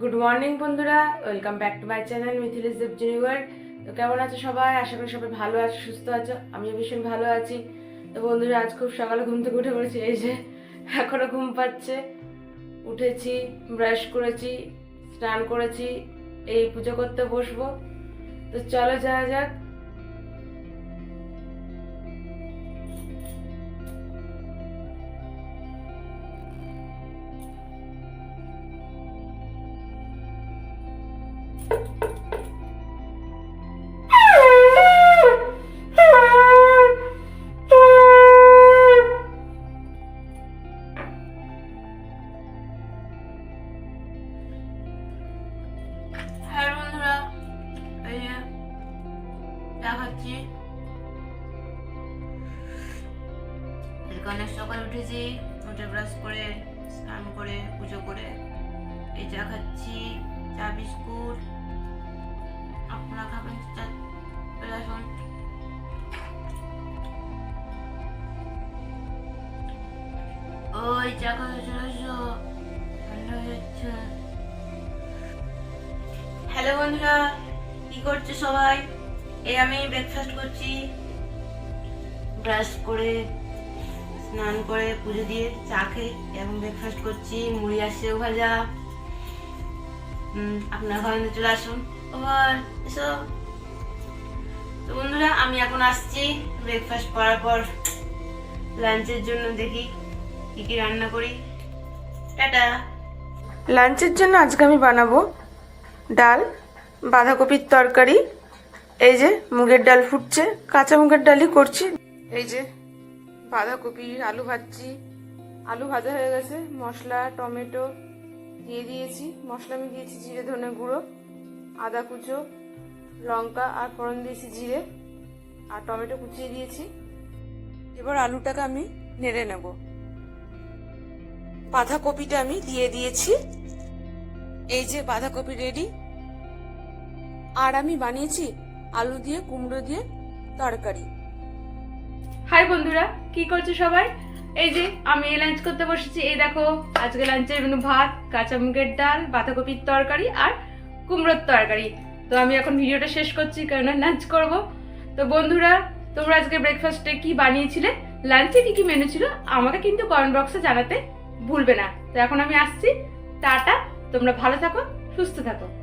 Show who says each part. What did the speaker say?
Speaker 1: Good morning বন্ধুরা। Welcome back to my channel মিথিলিস দেব জুনিওয়ার তো কেমন আছো সবাই? আশা করি সবাই ভালো আছো, সুস্থ আছো। আমিও ভীষণ ভালো আছি। তো বন্ধুরা, আজ খুব সকালে ঘুম থেকে উঠে পড়েছি, এই যে এখনও ঘুম পাচ্ছে। উঠেছি ব্রাশ করেছি, স্নান করেছি, এই পুজো করতে বসবো। তো চলো যাওয়া যাক। হ্যাঁ বন্ধুরা, এই সকালে উঠেছি, উঠে ব্রাশ করে, স্নান করে, পুজো করে। এই চা খাচ্ছি চা বিস্কুট। ওই চা খাতে চলে এসো ঠান্ডা হ্যালো বন্ধুরা। কি করছ সবাই? এই আমি ব্রেকফাস্ট করছি। ব্রাশ করে, স্নান করে, পুজো দিয়ে চা খেয়ে এবং ব্রেকফাস্ট করছি। মুড়ি আর সেও ভাজা। আপনার ঘরে চলে আসুন। ওভার এসো। তো বন্ধুরা, আমি এখন আসছি। ব্রেকফাস্ট করার পর লাঞ্চের জন্য দেখি। রান্না করি? টাটা। লাঞ্চের জন্য আজকে আমি বানাবো ডাল, বাঁধাকপির তরকারি, এই যে মুগের ডাল ফুটছে, কাঁচা মুগের ডালই করছি। এই যে বাঁধাকপি, আলু ভাজছি, আলু ভাজা হয়ে গেছে, মশলা, টমেটো দিয়ে দিয়েছি। মশলা আমি দিয়েছি জিরে, ধনে গুঁড়ো, আদা কুচো, লঙ্কা আর ফোড়ন দিয়েছি জিরে আর টমেটো কুচিয়ে দিয়েছি। এবার আলুটাকে আমি নেড়ে নেব। বাঁধাকপিটা আমি দিয়ে দিয়েছি। এই যে বাঁধাকপি রেডি আর আমি বানিয়েছি আলু দিয়ে, কুমড়ো দিয়ে তরকারি। হাই বন্ধুরা, কি করছ সবাই? এই যে আমি লাঞ্চ করতে বসেছি। এই দেখো, আজকে লাঞ্চের মেনু ভাত, কাঁচা মুগের ডাল, বাঁধাকপির তরকারি আর কুমড়োর তরকারি। তো আমি এখন ভিডিওটা শেষ করছি, কেননা লাঞ্চ করব। তো বন্ধুরা, তোমরা আজকে ব্রেকফাস্টে কি বানিয়েছিলে? লাঞ্চে কি কি মেনু ছিল? আমাকে কিন্তু কমেন্ট বক্সে জানাতে ভুলবে না। তো এখন আমি আসছি। টাটা। তোমরা ভালো থাকো সুস্থ থাকো।